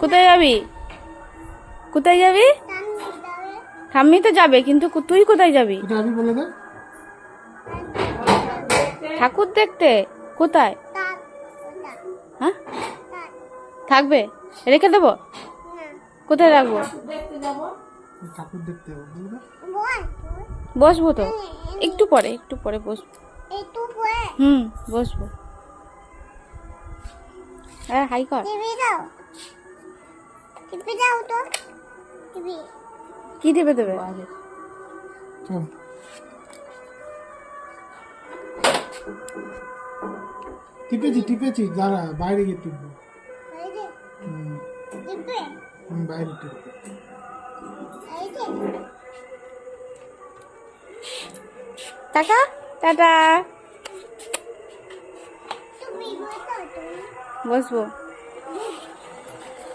কোথায় যাবি? কোথায় যাবি? ঠাম্মি তো যাবে কিন্তু তুই কোথায় যাবি? ঠাকুর দেখতে? কোথায়? হ্যাঁ? থাকবে? রেখে দেবো? কোথায় রাখব? ঠাকুর দেখতে হবে বলে দে। বসবো তো। একটু পরে একটু পরে বসবো। হুম বসবো। হ্যাঁ হাই কর। কি দেবে? দেবে চল টিপেছি টিপেছি দাঁড়া বাইরে গিয়ে টিপবো। হুম, হুম, বাইরে টিপ টাকা টাটা বসবো।